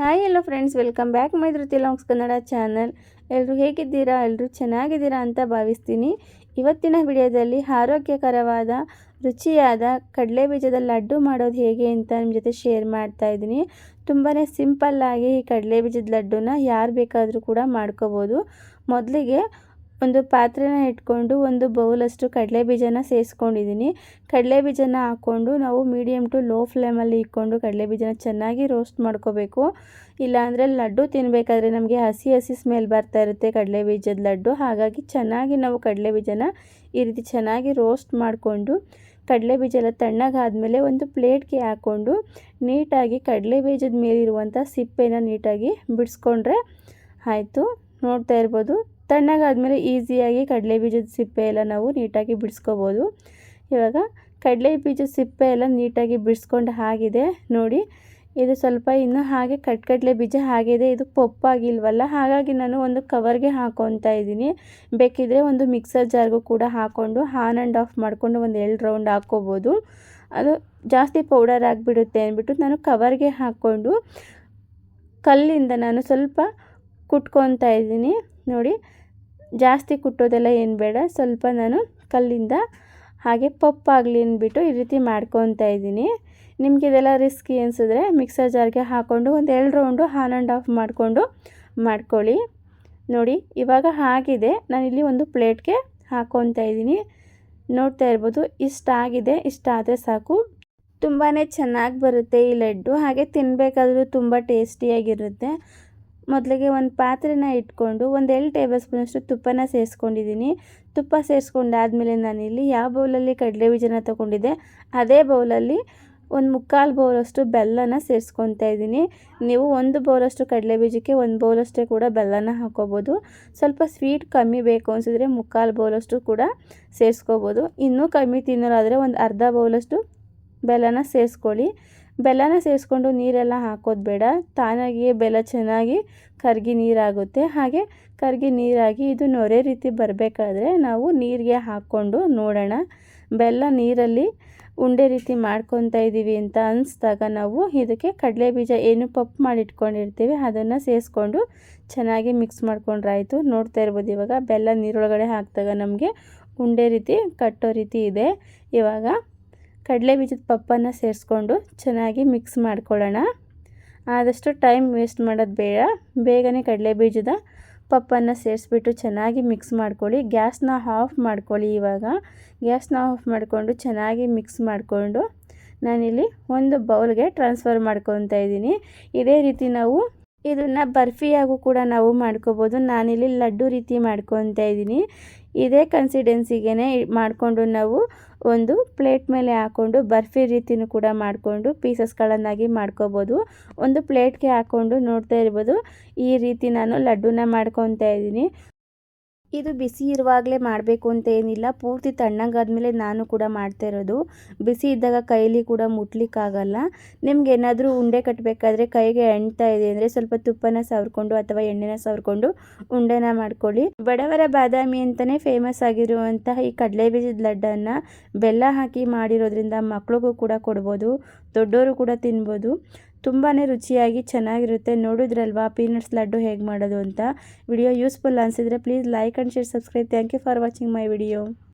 Hi hello friends welcome back my Dhruti vlogs Kannada channel ಎಲ್ಲರೂ ಹೇಗಿದ್ದೀರಾ? ಎಲ್ಲರೂ ಚೆನ್ನಾಗಿದ್ದೀರಾ ಅಂತ ಭಾವಿಸ್ತೀನಿ. ಇವತ್ತಿನ ವಿಡಿಯೋದಲ್ಲಿ ಆರೋಗ್ಯಕರವಾದ, ರುಚಿಯಾದ ಕಡಲೆ ಬೀಜದ ಲಡ್ಡು ಮಾಡೋದು ಹೇಗೆ ಅಂತ ನಿಮ್ಮ ಜೊತೆ ಶೇರ್ ಮಾಡ್ತಾ ಇದ್ದೀನಿ. ತುಂಬಾ ಸಿಂಪಲ್ಲಾಗಿ ಈ ಕಡಲೆ ಬೀಜದ ಲಡ್ಡುನ ಯಾರು ಬೇಕಾದರೂ ಕೂಡ ಮಾಡ್ಕೋಬೋದು. ಮೊದಲಿಗೆ ಒಂದು ಪಾತ್ರೆನ ಇಟ್ಕೊಂಡು ಒಂದು ಬೌಲಷ್ಟು ಕಡಲೆ ಬೀಜನ ಸೇರಿಸ್ಕೊಂಡಿದ್ದೀನಿ ಕಡಲೆ ಬೀಜನ ಹಾಕ್ಕೊಂಡು ನಾವು ಮೀಡಿಯಮ್ ಟು ಲೋ ಫ್ಲೇಮಲ್ಲಿ ಇಟ್ಕೊಂಡು ಕಡಲೆ ಬೀಜನ ಚೆನ್ನಾಗಿ ರೋಸ್ಟ್ ಮಾಡ್ಕೋಬೇಕು. ಇಲ್ಲಾಂದರೆ ಲಡ್ಡು ತಿನ್ನಬೇಕಾದ್ರೆ ನಮಗೆ ಹಸಿ ಹಸಿ ಸ್ಮೆಲ್ ಬರ್ತಾ ಇರುತ್ತೆ ಕಡಲೆ ಬೀಜದ ಲಡ್ಡು. ಹಾಗಾಗಿ ಚೆನ್ನಾಗಿ ನಾವು ಕಡಲೆ ಬೀಜನ ಈ ರೀತಿ ಚೆನ್ನಾಗಿ ರೋಸ್ಟ್ ಮಾಡಿಕೊಂಡು ಕಡಲೆ ಬೀಜ ಎಲ್ಲ ತಣ್ಣಗಾದಮೇಲೆ ಒಂದು ಪ್ಲೇಟ್ಗೆ ಹಾಕ್ಕೊಂಡು ನೀಟಾಗಿ ಕಡಲೆ ಬೀಜದ ಮೇಲಿರುವಂಥ ಸಿಪ್ಪೆನ ನೀಟಾಗಿ ಬಿಡಿಸ್ಕೊಂಡ್ರೆ ಆಯಿತು. ನೋಡ್ತಾ ಇರ್ಬೋದು. ತಣ್ಣಗಾದ್ಮೇಲೆ ಈಸಿಯಾಗಿ ಕಡಲೆ ಬೀಜದ ಸಿಪ್ಪೆ ಎಲ್ಲ ನಾವು ನೀಟಾಗಿ ಬಿಡಿಸ್ಕೋಬೋದು. ಇವಾಗ ಕಡಲೆ ಬೀಜದ ಸಿಪ್ಪೆ ಎಲ್ಲ ನೀಟಾಗಿ ಬಿಡಿಸ್ಕೊಂಡು ಹಾಗಿದೆ. ನೋಡಿ, ಇದು ಸ್ವಲ್ಪ ಇನ್ನೂ ಹಾಗೆ ಕಟ್ಕಡಲೆ ಬೀಜ ಹಾಗಿದೆ ಇದು ಪೊಪ್ಪಾಗಿಲ್ವಲ್ಲ? ಹಾಗಾಗಿ ನಾನು ಒಂದು ಕವರ್ಗೆ ಹಾಕೊತಾ ಇದ್ದೀನಿ. ಬೇಕಿದ್ರೆ ಒಂದು ಮಿಕ್ಸರ್ ಜಾರ್ಗೂ ಕೂಡ ಹಾಕ್ಕೊಂಡು ಆನ್ ಆ್ಯಂಡ್ ಆಫ್ ಮಾಡಿಕೊಂಡು ಒಂದು ಎರಡು ರೌಂಡ್ ಹಾಕ್ಕೋಬೋದು. ಅದು ಜಾಸ್ತಿ ಪೌಡರ್ ಆಗಿಬಿಡುತ್ತೆ ಅಂದ್ಬಿಟ್ಟು ನಾನು ಕವರ್ಗೆ ಹಾಕ್ಕೊಂಡು ಕಲ್ಲಿಂದ ನಾನು ಸ್ವಲ್ಪ ಕುಟ್ಕೊತಾ ಇದ್ದೀನಿ. ನೋಡಿ ಜಾಸ್ತಿ ಕುಟ್ಟೋದೆಲ್ಲ ಏನು ಬೇಡ. ಸ್ವಲ್ಪ ನಾನು ಕಲ್ಲಿಂದ ಹಾಗೆ ಪಪ್ಪಾಗಲಿ ಅಂದ್ಬಿಟ್ಟು ಈ ರೀತಿ ಮಾಡ್ಕೊತಾ ಇದ್ದೀನಿ. ನಿಮಗೆ ಇದೆಲ್ಲ ರಿಸ್ಕಿ ಅನಿಸಿದ್ರೆ ಮಿಕ್ಸರ್ ಜಾರ್ಗೆ ಹಾಕ್ಕೊಂಡು ಒಂದು ಎರಡು ರೌಂಡು ಆನ್ ಆ್ಯಂಡ್ ಆಫ್ ಮಾಡಿಕೊಂಡು ಮಾಡ್ಕೊಳ್ಳಿ. ನೋಡಿ, ಇವಾಗ ಆಗಿದೆ ನಾನಿಲ್ಲಿ ಒಂದು ಪ್ಲೇಟ್ಗೆ ಹಾಕ್ಕೊತಾ ಇದ್ದೀನಿ. ನೋಡ್ತಾ ಇರ್ಬೋದು ಇಷ್ಟಾಗಿದೆ ಇಷ್ಟಾದರೆ ಸಾಕು. ತುಂಬಾ ಚೆನ್ನಾಗಿ ಬರುತ್ತೆ ಈ ಲಡ್ಡು. ಹಾಗೆ ತಿನ್ನಬೇಕಾದ್ರೂ ತುಂಬ ಟೇಸ್ಟಿಯಾಗಿರುತ್ತೆ ಮೊದಲಿಗೆ ಒಂದು ಪಾತ್ರೆನ ಇಟ್ಕೊಂಡು ಒಂದು ಎರಡು ಟೇಬಲ್ ಸ್ಪೂನಷ್ಟು ತುಪ್ಪನ ಸೇರಿಸ್ಕೊಂಡಿದ್ದೀನಿ. ತುಪ್ಪ ಸೇರಿಸ್ಕೊಂಡಾದ್ಮೇಲೆ ನಾನಿಲ್ಲಿ ಯಾವ ಬೌಲಲ್ಲಿ ಕಡಲೆ ಬೀಜನ ತೊಗೊಂಡಿದ್ದೆ, ಅದೇ ಬೌಲಲ್ಲಿ ಒಂದು ಮುಕ್ಕಾಲು ಬೌಲಷ್ಟು ಬೆಲ್ಲನ ಸೇರಿಸ್ಕೊತಾ ಇದ್ದೀನಿ. ನೀವು ಒಂದು ಬೌಲಷ್ಟು ಕಡಲೆ ಬೀಜಕ್ಕೆ ಒಂದು ಬೌಲಷ್ಟೇ ಕೂಡ ಬೆಲ್ಲನ ಹಾಕೋಬೋದು ಸ್ವಲ್ಪ ಸ್ವೀಟ್ ಕಮ್ಮಿ ಬೇಕು ಅನಿಸಿದ್ರೆ ಮುಕ್ಕಾಲು ಬೌಲಷ್ಟು ಕೂಡ ಸೇರಿಸ್ಕೋಬೋದು. ಇನ್ನೂ ಕಮ್ಮಿ ತಿನ್ನೋರಾದರೆ ಒಂದು ಅರ್ಧ ಬೌಲಷ್ಟು ಬೆಲ್ಲನ ಸೇರಿಸ್ಕೊಳ್ಳಿ. ಬೆಲ್ಲನ ಸೇರಿಸ್ಕೊಂಡು ನೀರೆಲ್ಲ ಹಾಕೋದು ಬೇಡ. ತಾನಾಗಿಯೇ ಬೆಲ್ಲ ಚೆನ್ನಾಗಿ ಕರಗಿ ನೀರಾಗುತ್ತೆ. ಹಾಗೆ ಕರಗಿ ನೀರಾಗಿ ಇದು ನೊರೆ ರೀತಿ ಬರಬೇಕಾದ್ರೆ ನಾವು ನೀರಿಗೆ ಹಾಕ್ಕೊಂಡು ನೋಡೋಣ. ಬೆಲ್ಲ ನೀರಲ್ಲಿ ಉಂಡೆ ರೀತಿ ಮಾಡ್ಕೊತಾ ಇದ್ದೀವಿ ಅಂತ ಅನಿಸ್ದಾಗ ನಾವು ಇದಕ್ಕೆ ಕಡಲೆ ಬೀಜ ಏನು ಪಪ್ಪು ಮಾಡಿಟ್ಕೊಂಡಿರ್ತೀವಿ ಅದನ್ನು ಸೇರಿಸ್ಕೊಂಡು ಚೆನ್ನಾಗಿ ಮಿಕ್ಸ್ ಮಾಡ್ಕೊಂಡ್ರಾಯಿತು. ನೋಡ್ತಾ ಇರ್ಬೋದು ಇವಾಗ ಬೆಲ್ಲ ನೀರೊಳಗಡೆ ಹಾಕಿದಾಗ ನಮಗೆ ಉಂಡೆ ರೀತಿ ಕಟ್ಟೋ ರೀತಿ ಇದೆ. ಇವಾಗ ಕಡಲೆ ಬೀಜದ ಪಪ್ಪನ್ನು ಸೇರಿಸ್ಕೊಂಡು ಚೆನ್ನಾಗಿ ಮಿಕ್ಸ್ ಮಾಡ್ಕೊಳ್ಳೋಣ. ಆದಷ್ಟು ಟೈಮ್ ವೇಸ್ಟ್ ಮಾಡೋದು ಬೇಡ. ಬೇಗನೆ ಕಡಲೆ ಬೀಜದ ಪಪ್ಪನ್ನು ಸೇರಿಸ್ಬಿಟ್ಟು ಚೆನ್ನಾಗಿ ಮಿಕ್ಸ್ ಮಾಡ್ಕೊಳ್ಳಿ. ಗ್ಯಾಸ್ನ ಆಫ್ ಮಾಡ್ಕೊಳ್ಳಿ ಇವಾಗ. ಗ್ಯಾಸ್ನ ಆಫ್ ಮಾಡಿಕೊಂಡು ಚೆನ್ನಾಗಿ ಮಿಕ್ಸ್ ಮಾಡಿಕೊಂಡು ನಾನಿಲ್ಲಿ ಒಂದು ಬೌಲ್ಗೆ ಟ್ರಾನ್ಸ್ಫರ್ ಮಾಡ್ಕೊತಾ ಇದ್ದೀನಿ. ಇದೇ ರೀತಿ ನಾವು ಇದನ್ನು ಬರ್ಫಿಯಾಗೂ ಕೂಡ ನಾವು ಮಾಡ್ಕೋಬೋದು. ನಾನಿಲ್ಲಿ ಲಡ್ಡು ರೀತಿ ಮಾಡ್ಕೊತಾ ಇದ್ದೀನಿ. ಇದೇ ಕನ್ಸಿಡೆನ್ಸಿಗೆ ಮಾಡಿಕೊಂಡು ನಾವು ಒಂದು ಪ್ಲೇಟ್ ಮೇಲೆ ಹಾಕ್ಕೊಂಡು ಬರ್ಫಿ ರೀತಿನೂ ಕೂಡ ಮಾಡಿಕೊಂಡು ಪೀಸಸ್ಗಳನ್ನಾಗಿ ಮಾಡ್ಕೋಬೋದು. ಒಂದು ಪ್ಲೇಟ್ಗೆ ಹಾಕ್ಕೊಂಡು ನೋಡ್ತಾ ಇರ್ಬೋದು. ಈ ರೀತಿ ನಾನು ಲಡ್ಡುನ ಮಾಡ್ಕೊತಾ ಇದ್ದೀನಿ. ಇದು ಬಿಸಿ ಇರುವಾಗಲೇ ಮಾಡಬೇಕು ಅಂತ ಏನಿಲ್ಲ. ಪೂರ್ತಿ ತಣ್ಣಗಾದ್ಮೇಲೆ ನಾನು ಕೂಡ ಮಾಡ್ತಾ ಇರೋದು. ಬಿಸಿ ಇದ್ದಾಗ ಕೈಲಿ ಕೂಡ ಮುಟ್ಲಿಕ್ಕಾಗಲ್ಲ. ನಿಮ್ಗೆ ಏನಾದರೂ ಉಂಡೆ ಕಟ್ಟಬೇಕಾದ್ರೆ ಕೈಗೆ ಎಣ್ತಾ ಇದೆ ಅಂದರೆ ಸ್ವಲ್ಪ ತುಪ್ಪನ ಸವರ್ಕೊಂಡು ಅಥವಾ ಎಣ್ಣೆನ ಸವರ್ಕೊಂಡು ಉಂಡೆನ ಮಾಡ್ಕೊಳ್ಳಿ. ಬಡವರ ಬಾದಾಮಿ ಅಂತಲೇ ಫೇಮಸ್ ಆಗಿರುವಂತಹ ಈ ಕಡಲೆ ಬೀಜದ ಲಡ್ಡನ್ನು ಬೆಲ್ಲ ಹಾಕಿ ಮಾಡಿರೋದ್ರಿಂದ ಮಕ್ಳಿಗೂ ಕೂಡ ಕೊಡ್ಬೋದು ದೊಡ್ಡವರು ಕೂಡ ತಿನ್ಬೋದು. ತುಂಬಾ ರುಚಿಯಾಗಿ ಚೆನ್ನಾಗಿರುತ್ತೆ. ನೋಡಿದ್ರಲ್ವಾ? ಪೀನಟ್ಸ್ ಲಡ್ಡು ಹೇಗೆ ಮಾಡೋದು ಅಂತ. ವಿಡಿಯೋ ಯೂಸ್ಫುಲ್ ಅನಿಸಿದ್ರೆ please like and share subscribe. Thank you for watching my video.